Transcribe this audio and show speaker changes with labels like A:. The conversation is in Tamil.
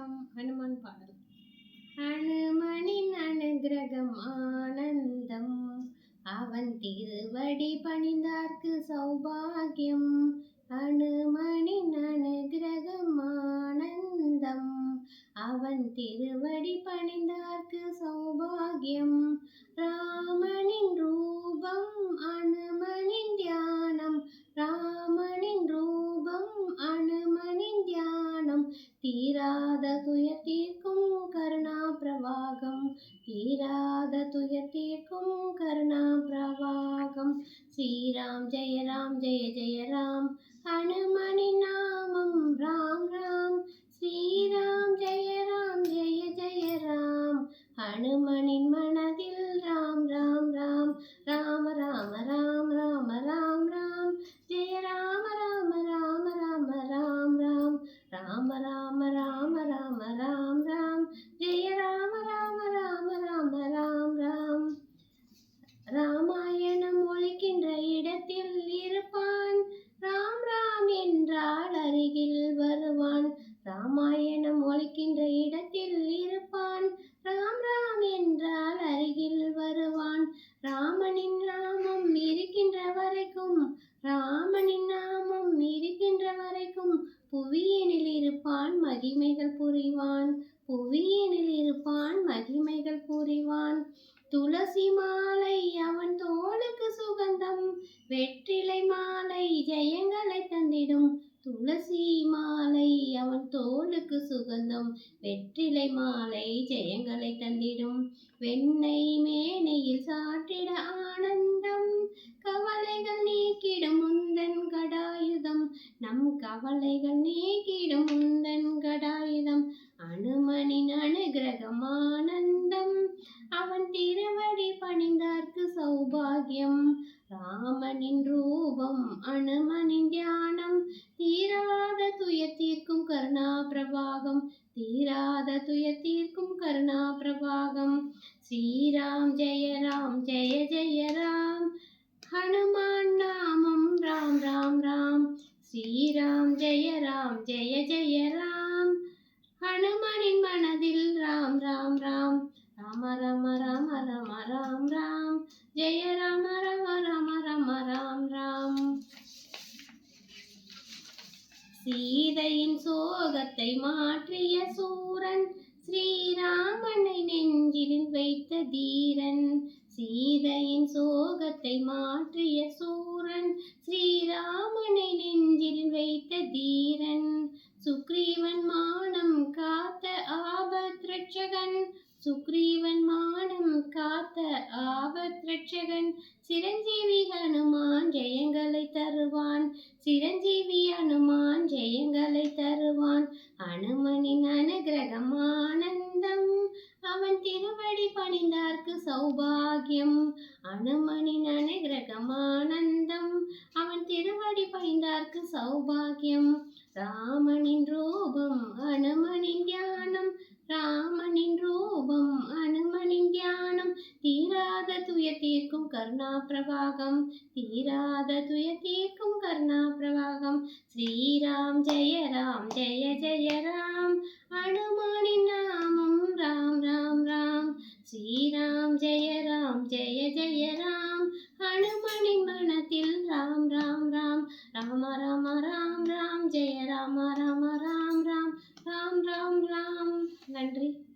A: வணக்கம் ஹனுமான் பாடல். ஹனுமனின் அனுகிரகம் ஆனந்தம். அவன் திருவடி பணிந்தார்க்கு சௌபாகியம். அனுமனின் அனுகிரகம் ஆனந்தம். அவன் திருவடி பணிந்தார்க்கு சௌபாகியம். ராமனின் ரூபம் தீராத துயர் தீர்க்கும் கருணா பிரவாகம். தீராத துயர் தீர்க்கும் கருணா பிரவாகம். ஸ்ரீராம் ஜெய ராம் ஜெய ஜெய ராம். ஹனுமனின் நாமம் ராம் ராம். ஸ்ரீராம் ஜெய ராம் ஜெய ஜெய ராம். ஹனுமனின் இடத்தில் இருப்பான். ராம் ராம் என்றால் அருகில் வருவான். ராமனின் நாமம் இருக்கின்ற வரைக்கும் ராமனின் நாமம் இருக்கின்ற வரைக்கும் புவியனில் இருப்பான் மகிமைகள் புரிவான். புவியனில் இருப்பான் மகிமைகள் புரிவான். துளசி மாலை அவன் தோளுக்கு சுகந்தம் வெற்றிலை மாலை ஜெயங்களை தந்திடும். துளசி மாலை அவன் தோளுக்கு சுகந்தம் வெற்றிலை மாலை ஜெயங்களை தந்திடும். வெண்ணெய் மேனையில் சாற்றிட ஆனந்தம் கவலைகள் நீக்கிடும் முந்தன் கடாயுதம். நம் கவலைகள் நீக்கிடும் முந்தன் கடாயுதம் அனுமனின் அனுகிரகம் ஆனந்தம். அவன் திருவடி பணிந்தார்க்கு சௌபாகியம் ராமனின் ரூபம் அனுமனின் தியானம் தீராத துயத்தீர்க்கும் கருணா பிரபாகம் தீராத துயத்தீர்க்கும் கருணா பிரபாகம் ஸ்ரீராம் ஜெய ராம் ஜெய ஜெய ராம். ஹனுமான் நாமம் ராம் ராம் ராம். ஸ்ரீராம் ஜெய ராம் ஜெய ஜெய ராம். ஹனுமனின் மனதில் ராம் ராம் சீதையின் சோகத்தை மாற்றிய சூரன் ஸ்ரீராமனை நெஞ்சில் வைத்த தீரன். சீதையின் சோகத்தை மாற்றிய சுக்ரீவன் மானம் காத்த ஆபத் ரட்சகன் சிரஞ்சீவி ஹனுமான் ஜெயங்களை தருவான். சிரஞ்சீவி ஹனுமான் ஜெயங்களை தருவான். அனுமனின் அனுகிரகம் ஆனந்தம். அவன் திருவடி பணிந்தார்க்கு சௌபாகியம். அனுமனின் அனுகிரகம் ஆனந்தம். அவன் திருவடி பணிந்தார்க்கு சௌபாகியம். ராமனின் ரூபம் அனுமனின் தியானம் ராமனின் ரூபம் அனுமனின் தியானம் தீராத துய தீர்க்கும் கருணா பிரவாகம். தீராத துய தீர்க்கும் கருணா பிரவாகம். ஸ்ரீராம் ஜெய ராம் ஜெய ஜெய ராம். அனுமானின் நாமம் ராம் ராம் ராம். ஸ்ரீ ராம ராம ராம் ராம். ஜெய ராம ராம ராம் ராம். ராம் ராம் ராம். நன்றி.